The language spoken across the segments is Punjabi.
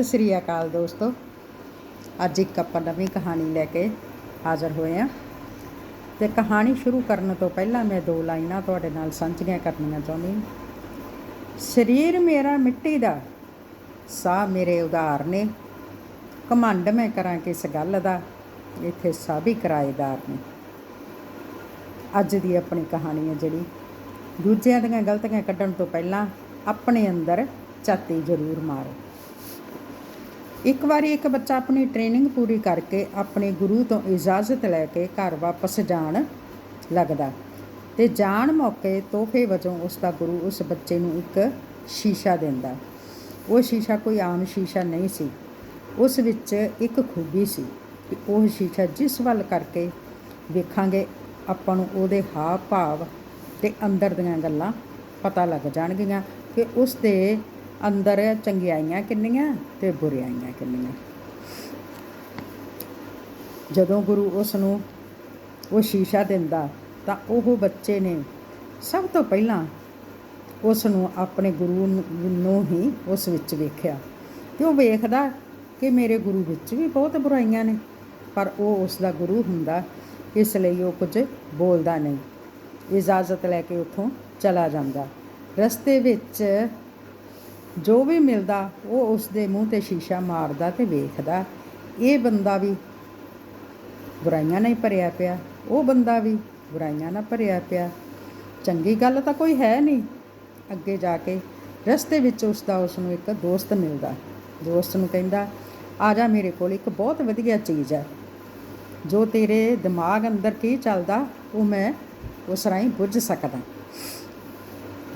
ਸਤਿ ਸ੍ਰੀ ਅਕਾਲ ਦੋਸਤੋ। ਅੱਜ ਇੱਕ ਆਪਾਂ ਨਵੀਂ ਕਹਾਣੀ ਲੈ ਕੇ ਹਾਜ਼ਰ ਹੋਏ ਹਾਂ। ਤੇ ਕਹਾਣੀ ਸ਼ੁਰੂ ਕਰਨ ਤੋਂ ਪਹਿਲਾਂ ਮੈਂ ਦੋ ਲਾਈਨਾਂ ਤੁਹਾਡੇ ਨਾਲ ਸਾਂਝੀਆਂ ਕਰਨੀਆਂ ਚਾਹੁੰਦੀ ਹਾਂ। ਸਰੀਰ ਮੇਰਾ ਮਿੱਟੀ ਦਾ, ਸਾਹ ਮੇਰੇ ਉਧਾਰ ਨੇ। ਕਮੰਡ ਮੈਂ ਕਰਾਂ ਕਿਸ ਗੱਲ ਦਾ, ਇੱਥੇ ਸਾਹ ਵੀ ਕਿਰਾਏਦਾਰ ਨੇ। ਅੱਜ ਦੀ ਆਪਣੀ ਕਹਾਣੀ ਹੈ ਜਿਹੜੀ। ਦੂਜਿਆਂ ਦੀਆਂ ਗਲਤੀਆਂ ਕੱਢਣ ਤੋਂ ਪਹਿਲਾਂ ਆਪਣੇ ਅੰਦਰ ਝਾਤੀ ਜ਼ਰੂਰ ਮਾਰੋ। ਇੱਕ ਵਾਰੀ ਇੱਕ ਬੱਚਾ ਆਪਣੀ ਟ੍ਰੇਨਿੰਗ ਪੂਰੀ ਕਰਕੇ ਆਪਣੇ ਗੁਰੂ ਤੋਂ ਇਜਾਜ਼ਤ ਲੈ ਕੇ ਘਰ ਵਾਪਸ ਜਾਣ ਲੱਗਦਾ ਤੇ ਜਾਣ ਮੌਕੇ ਤੋਹਫੇ ਵਜੋਂ ਉਸ ਦਾ ਗੁਰੂ ਉਸ ਬੱਚੇ ਨੂੰ ਇੱਕ ਸ਼ੀਸ਼ਾ ਦਿੰਦਾ। ਉਹ ਸ਼ੀਸ਼ਾ ਕੋਈ ਆਮ ਸ਼ੀਸ਼ਾ ਨਹੀਂ ਸੀ। ਉਸ ਵਿੱਚ ਇੱਕ ਖੂਬੀ ਸੀ ਕਿ ਉਹ ਸ਼ੀਸ਼ਾ ਜਿਸ ਵੱਲ ਕਰਕੇ ਵੇਖਾਂਗੇ, ਆਪਾਂ ਨੂੰ ਉਹਦੇ ਹਾਵ ਭਾਵ ਤੇ ਅੰਦਰ ਦੀਆਂ ਗੱਲਾਂ ਪਤਾ ਲੱਗ ਜਾਣਗੀਆਂ ਕਿ ਉਸ ਦੇ ਅੰਦਰ ਚੰਗਿਆਈਆਂ ਕਿੰਨੀਆਂ ਤੇ ਬੁਰਾਈਆਂ ਕਿੰਨੀਆਂ। ਜਦੋਂ ਗੁਰੂ ਉਸ ਨੂੰ ਉਹ ਸ਼ੀਸ਼ਾ ਦਿੰਦਾ ਤਾਂ ਉਹ ਬੱਚੇ ਨੇ ਸਭ ਤੋਂ ਪਹਿਲਾਂ ਉਸ ਨੂੰ ਆਪਣੇ ਗੁਰੂ ਨੂੰ ਹੀ ਉਸ ਵਿੱਚ ਵੇਖਿਆ ਤੇ ਉਹ ਵੇਖਦਾ ਕਿ ਮੇਰੇ ਗੁਰੂ ਵਿੱਚ ਵੀ ਬਹੁਤ ਬੁਰਾਈਆਂ ਨੇ, ਪਰ ਉਹ ਉਸ ਦਾ ਗੁਰੂ ਹੁੰਦਾ, ਇਸ ਲਈ ਉਹ ਕੁਝ ਬੋਲਦਾ ਨਹੀਂ। ਇਜਾਜ਼ਤ ਲੈ ਕੇ ਉੱਥੋਂ ਚਲਾ ਜਾਂਦਾ। ਰਸਤੇ ਵਿੱਚ ਜੋ ਵੀ ਮਿਲਦਾ, ਉਹ ਉਸ ਦੇ ਮੂੰਹ ਤੇ ਸ਼ੀਸ਼ਾ ਮਾਰਦਾ ਤੇ ਵੇਖਦਾ। ਇਹ ਬੰਦਾ ਵੀ ਬੁਰਾਈਆਂ ਨਾਲ ਹੀ ਭਰਿਆ ਪਿਆ, ਉਹ ਬੰਦਾ ਵੀ ਬੁਰਾਈਆਂ ਨਾਲ ਭਰਿਆ ਪਿਆ। ਚੰਗੀ ਗੱਲ ਤਾਂ ਕੋਈ ਹੈ ਨਹੀਂ। ਅੱਗੇ ਜਾ ਕੇ ਰਸਤੇ ਵਿੱਚ ਉਸ ਦਾ ਉਸ ਨੂੰ ਇੱਕ ਦੋਸਤ ਮਿਲਦਾ। ਦੋਸਤ ਨੂੰ ਕਹਿੰਦਾ, ਆ ਜਾ ਮੇਰੇ ਕੋਲ, ਇੱਕ ਬਹੁਤ ਵਧੀਆ ਚੀਜ਼ ਹੈ। ਜੋ ਤੇਰੇ ਦਿਮਾਗ ਅੰਦਰ ਕੀ ਚੱਲਦਾ, ਉਹ ਮੈਂ ਉਸ ਰਾਹੀਂ ਬੁੱਝ ਸਕਦਾ।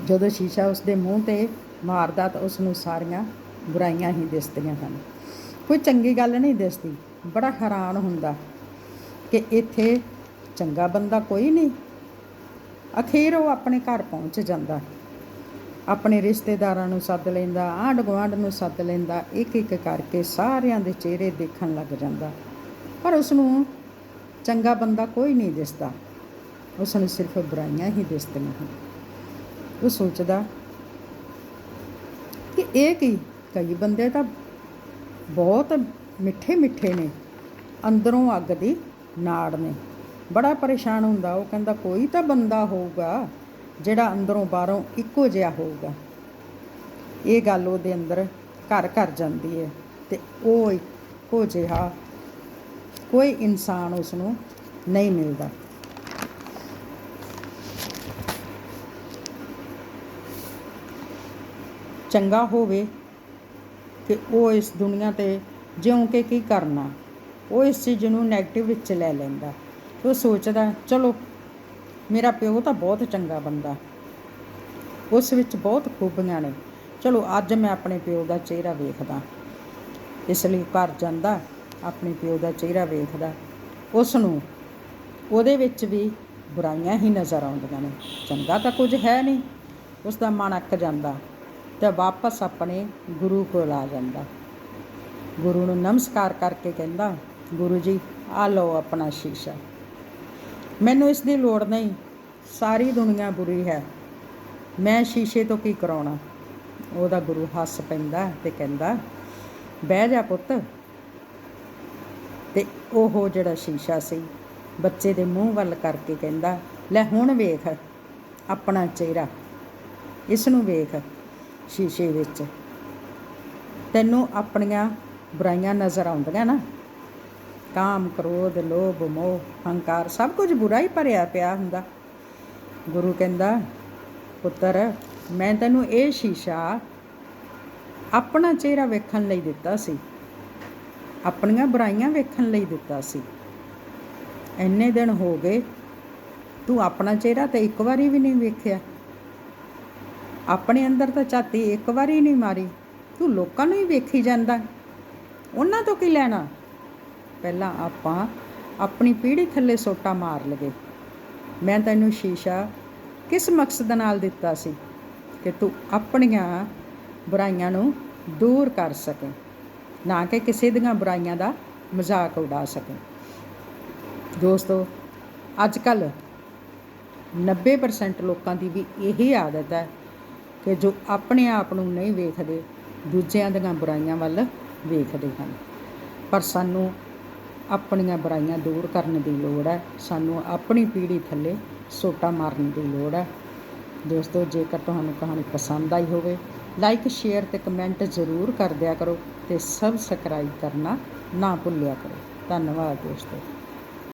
ਜਦੋਂ ਸ਼ੀਸ਼ਾ ਉਸ ਦੇ ਮੂੰਹ ਤੇ ਮਾਰਦਾ ਤਾਂ ਉਸ ਨੂੰ ਸਾਰੀਆਂ ਬੁਰਾਈਆਂ ਹੀ ਦਿਸਦੀਆਂ ਹਨ। ਕੋਈ ਚੰਗੀ ਗੱਲ ਨਹੀਂ ਦਿਸਦੀ। ਬੜਾ ਹੈਰਾਨ ਹੁੰਦਾ ਕਿ ਇੱਥੇ ਚੰਗਾ ਬੰਦਾ ਕੋਈ ਨਹੀਂ। ਅਖੀਰ ਉਹ ਆਪਣੇ ਘਰ ਪਹੁੰਚ ਜਾਂਦਾ। ਆਪਣੇ ਰਿਸ਼ਤੇਦਾਰਾਂ ਨੂੰ ਸੱਦ ਲੈਂਦਾ ਆਂਢ ਗੁਆਂਢ ਨੂੰ ਸੱਦ ਲੈਂਦਾ ਇੱਕ ਇੱਕ ਕਰਕੇ ਸਾਰਿਆਂ ਦੇ ਚਿਹਰੇ ਦੇਖਣ ਲੱਗ ਜਾਂਦਾ। ਪਰ ਉਸ ਨੂੰ ਚੰਗਾ ਬੰਦਾ ਕੋਈ ਨਹੀਂ ਦਿਸਦਾ। ਉਸ ਨੂੰ ਸਿਰਫ ਬੁਰਾਈਆਂ ਹੀ ਦਿਸਦੀਆਂ ਹਨ। ਉਹ ਸੋਚਦਾ ਇਹ ਕੀ? ਕਈ ਬੰਦੇ ਤਾਂ ਬਹੁਤ ਮਿੱਠੇ ਮਿੱਠੇ ਨੇ। ਅੰਦਰੋਂ ਅੱਗ ਦੀ ਨਾੜ ਨੇ। ਬੜਾ ਪਰੇਸ਼ਾਨ ਹੁੰਦਾ। ਉਹ ਕਹਿੰਦਾ, ਕੋਈ ਤਾਂ ਬੰਦਾ ਹੋਊਗਾ ਜਿਹੜਾ ਅੰਦਰੋਂ ਬਾਹਰੋਂ ਇੱਕੋ ਜਿਹਾ ਹੋਊਗਾ। ਇਹ ਗੱਲ ਉਹਦੇ ਅੰਦਰ ਘਰ ਘਰ ਜਾਂਦੀ ਹੈ ਤੇ ਉਹ ਇੱਕੋ ਜਿਹਾ ਕੋਈ ਇਨਸਾਨ ਉਸ ਨੂੰ ਨਹੀਂ ਮਿਲਦਾ। ਚੰਗਾ ਹੋਵੇ ਕਿ ਉਹ ਇਸ ਦੁਨੀਆ ਤੇ ਜਿਉਂ ਕੇ ਕੀ ਕਰਨਾ, ਉਹ ਇਸ ਚੀਜ਼ ਨੂੰ 네ਗੇਟਿਵ ਵਿੱਚ ਲੈ ਲੈਂਦਾ। ਉਹ ਸੋਚਦਾ, ਚਲੋ, ਮੇਰਾ ਪਿਓ ਤਾਂ ਬਹੁਤ ਚੰਗਾ ਬੰਦਾ। ਉਸ ਵਿੱਚ ਬਹੁਤ ਖੂਬੀਆਂ ਨੇ। ਚਲੋ, ਅੱਜ ਮੈਂ ਆਪਣੇ ਪਿਓ ਦਾ ਚਿਹਰਾ ਵੇਖਦਾ। ਇਸ ਲਈ ਘਰ ਜਾਂਦਾ, ਆਪਣੇ ਪਿਓ ਦਾ ਚਿਹਰਾ ਵੇਖਦਾ। ਉਸ ਨੂੰ ਉਹਦੇ ਵਿੱਚ ਵੀ ਬੁਰਾਈਆਂ ਹੀ ਨਜ਼ਰ ਆਉਂਦੀਆਂ ਨੇ। ਚੰਗਾ ਤਾਂ ਕੁਝ ਹੈ ਨਹੀਂ। ਉਸ ਦਾ ਮਨ ਅੱਕ ਜਾਂਦਾ। ਤੇ ਵਾਪਸ ਆਪਣੇ ਗੁਰੂ ਕੋਲ ਆ ਜਾਂਦਾ। ਗੁਰੂ ਨੂੰ ਨਮਸਕਾਰ ਕਰਕੇ ਕਹਿੰਦਾ, ਗੁਰੂ ਜੀ, ਆ ਲਓ ਆਪਣਾ ਸ਼ੀਸ਼ਾ। ਮੈਨੂੰ ਇਸ ਦੀ ਲੋੜ ਨਹੀਂ। ਸਾਰੀ ਦੁਨੀਆ ਬੁਰੀ ਹੈ। ਮੈਂ ਸ਼ੀਸ਼ੇ ਤੋਂ ਕੀ ਕਰਾਉਣਾ? ਉਹਦਾ ਗੁਰੂ ਹੱਸ ਪੈਂਦਾ ਤੇ ਕਹਿੰਦਾ, ਬਹਿ ਜਾ ਪੁੱਤ। ਤੇ ਉਹ ਜਿਹੜਾ ਸ਼ੀਸ਼ਾ ਸੀ, ਬੱਚੇ ਦੇ ਮੂੰਹ ਵੱਲ ਕਰਕੇ ਕਹਿੰਦਾ, ਲੈ ਹੁਣ ਵੇਖ, ਆਪਣਾ ਚਿਹਰਾ। ਇਸ ਨੂੰ ਵੇਖ। ਸ਼ੀਸ਼ੇ ਵਿੱਚ। ਤੈਨੂੰ ਆਪਣੀਆਂ ਬੁਰਾਈਆਂ ਨਜ਼ਰ ਆਉਂਦੀਆਂ ਨਾ। ਕਾਮ, ਕ੍ਰੋਧ, ਲੋਭ, ਮੋਹ, ਹੰਕਾਰ, ਸਭ ਕੁਝ ਬੁਰਾ ਹੀ ਭਰਿਆ ਪਿਆ ਹੁੰਦਾ। ਗੁਰੂ ਕਹਿੰਦਾ, ਪੁੱਤਰ, ਮੈਂ ਤੈਨੂੰ ਇਹ ਸ਼ੀਸ਼ਾ ਆਪਣਾ ਚਿਹਰਾ ਵੇਖਣ ਲਈ ਦਿੱਤਾ ਸੀ। ਆਪਣੀਆਂ ਬੁਰਾਈਆਂ ਵੇਖਣ ਲਈ ਦਿੱਤਾ ਸੀ। ਇੰਨੇ ਦਿਨ ਹੋ ਗਏ, ਤੂੰ ਆਪਣਾ ਚਿਹਰਾ ਤਾਂ ਇੱਕ ਵਾਰੀ ਵੀ ਨਹੀਂ ਵੇਖਿਆ। ਆਪਣੇ ਅੰਦਰ ਤਾਂ ਝਾਤੀ ਇੱਕ ਵਾਰੀ ਨਹੀਂ ਮਾਰੀ, ਤੂੰ ਲੋਕਾਂ ਨੂੰ ਹੀ ਵੇਖੀ ਜਾਂਦਾ। ਉਹਨਾਂ ਤੋਂ ਕੀ ਲੈਣਾ? ਪਹਿਲਾਂ ਆਪਾਂ ਆਪਣੀ ਪੀੜੀ ਥੱਲੇ ਸੋਟਾ ਮਾਰ ਲਗੇ ਮੈਂ ਤੈਨੂੰ ਸ਼ੀਸ਼ਾ ਕਿਸ ਮਕਸਦ ਨਾਲ ਦਿੱਤਾ ਸੀ? ਕਿ ਤੂੰ ਆਪਣੀਆਂ ਬੁਰਾਈਆਂ ਨੂੰ ਦੂਰ ਕਰ ਸਕੇ, ਨਾ ਕਿ ਕਿਸੇ ਦੀਆਂ ਬੁਰਾਈਆਂ ਦਾ ਮਜ਼ਾਕ ਉਡਾ ਸਕੇ। ਦੋਸਤੋ, ਅੱਜ ਕੱਲ 90% ਲੋਕਾਂ ਦੀ ਵੀ ਇਹੀ ਆਦਤ ਹੈ ਕਿ ਜੋ ਆਪਣੇ ਆਪ ਨੂੰ ਨਹੀਂ ਵੇਖਦੇ, ਦੂਜਿਆਂ ਦੀਆਂ ਬੁਰਾਈਆਂ ਵੱਲ ਵੇਖਦੇ ਹਨ। ਪਰ ਸਾਨੂੰ ਆਪਣੀਆਂ ਬੁਰਾਈਆਂ ਦੂਰ ਕਰਨ ਦੀ ਲੋੜ ਹੈ। ਸਾਨੂੰ ਆਪਣੀ ਪੀੜ੍ਹੀ ਥੱਲੇ ਸੋਟਾ ਮਾਰਨ ਦੀ ਲੋੜ ਹੈ। ਦੋਸਤੋ, ਜੇਕਰ ਤੁਹਾਨੂੰ ਕਹਾਣੀ ਪਸੰਦ ਆਈ ਹੋਵੇ, ਲਾਈਕ, ਸ਼ੇਅਰ ਤੇ ਕਮੈਂਟ ਜ਼ਰੂਰ ਕਰ ਦਿਆ ਕਰੋ ਤੇ ਸਬਸਕ੍ਰਾਈਬ ਕਰਨਾ ਨਾ ਭੁੱਲਿਆ ਕਰੋ। ਧੰਨਵਾਦ ਦੋਸਤੋ।